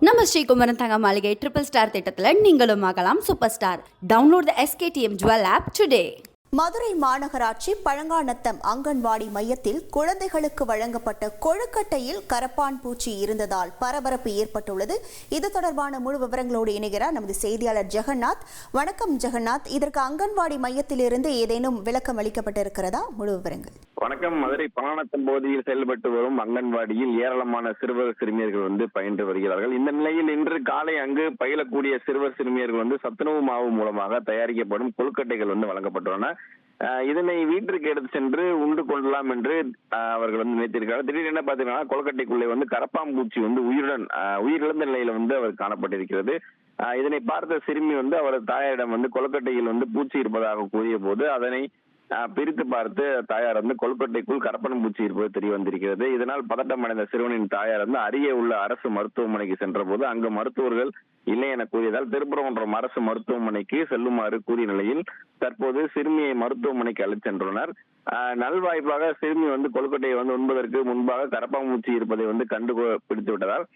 நம்ம ஸ்ரீகுமரன் தங்க மாளிகை ட்ரிபிள் ஸ்டார் திட்டத்தில் நீங்களும் ஆகலாம் super star download the SKTM jewel app today Madurai மாநகராட்சி பழங்காநத்தம் அங்கன்வாடி மையத்தில் குழந்தைகளுக்கு வழங்கப்பட்ட கொழுக்கட்டையில் கரப்பான் பூச்சி இருந்ததால் பரபரப்பு ஏற்பட்டுள்ளது. இது தொடர்பான முழு விவரங்களோடு இணைகிறார் நமது செய்தியாளர் ஜெகநாத். வணக்கம் ஜெகநாத். இதற்கு அங்கன்வாடி மையத்திலிருந்து ஏதேனும் விளக்கம் அளிக்கப்பட்டிருக்கிறதா? முழு விவரங்கள். வணக்கம். மதுரை பணத்தம் பகுதியில் செயல்பட்டு வரும் அங்கன்வாடியில் ஏராளமான சிறுவர் சிறுமியர்கள் வந்து பயின்று வருகிறார்கள். இந்த நிலையில் இன்று காலை அங்கு பயிலக்கூடிய சிறுவர் சிறுமியர்கள் வந்து சத்துணவு மாவு மூலமாக தயாரிக்கப்படும் கொழுக்கட்டைகள் வந்து வழங்கப்பட்டுள்ளன. அஹ் இதனை வீட்டிற்கு எடுத்து சென்று உண்டு கொள்ளலாம் என்று அஹ், அவர்கள் வந்து நினைத்திருக்கிறார்கள். திடீரென என்ன பாத்தீங்கன்னா கொழுக்கட்டைக்குள்ளே வந்து கரப்பாம்பூச்சி வந்து உயிருடன் உயிரிழந்த நிலையில வந்து அவர் காணப்பட்டிருக்கிறது. இதனை பார்த்த சிறுமி வந்து அவரது தாயாரிடம் வந்து கொழுக்கட்டையில் வந்து பூச்சி இருப்பதாக கூறிய போது அதனை பிரித்து பார்த்து தாயார் வந்து கொழுக்கட்டைக்குள் கரப்பனம் பூச்சி இருப்பது தெரிய வந்திருக்கிறது. இதனால் பதட்டம் அடைந்த சிறுவனின் தாயார் வந்து அருகே உள்ள அரசு மருத்துவமனைக்கு சென்றபோது அங்கு மருத்துவர்கள் இல்லை என கூறியதால் திருப்பரங்குன்றம் அரசு மருத்துவமனைக்கு செல்லுமாறு கூறிய நிலையில் தற்போது சிறுமியை மருத்துவமனைக்கு அழைத்து சென்றுள்ளனர் ஆஹ் நல்வாய்ப்பாக சிறுமி வந்து கொழுக்கட்டையை வந்து உண்பதற்கு முன்பாக கரப்பாம்பூச்சி இருப்பதை வந்து கண்டு பிடித்து விட்டதால்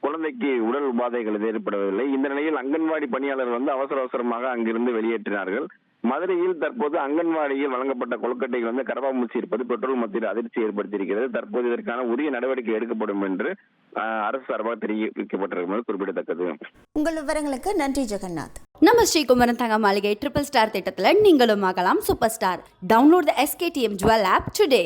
குழந்தைக்கு உடல் உபாதைகள் ஏற்படவில்லை. இந்த நிலையில் அங்கன்வாடி பணியாளர் வந்து அவசர அவசரமாக அங்கிருந்து வெளியேற்றினார்கள். மதுரையில் தற்போது அங்கன்வாடியில் வழங்கப்பட்ட கொழுக்கட்டைகள் வந்து கரப்பாம்பூச்சி இருப்பது பெட்ரோல் மத்தியில் அதிர்ச்சி ஏற்படுத்தியிருக்கிறது. தற்போது இதற்கான உரிய நடவடிக்கை எடுக்கப்படும் என்று அரசு சார்பாக தெரிவிக்கப்பட்டிருக்கிறது. குறிப்பிடத்தக்கது. உங்கள் விவரங்களுக்கு நன்றி ஜெகநாத். நம்ம ஸ்ரீகுமரன் தங்க மாளிகை ட்ரிபிள் ஸ்டார் திட்டத்தில் நீங்களும் ஆகலாம். Super star download the SKTM jewel app today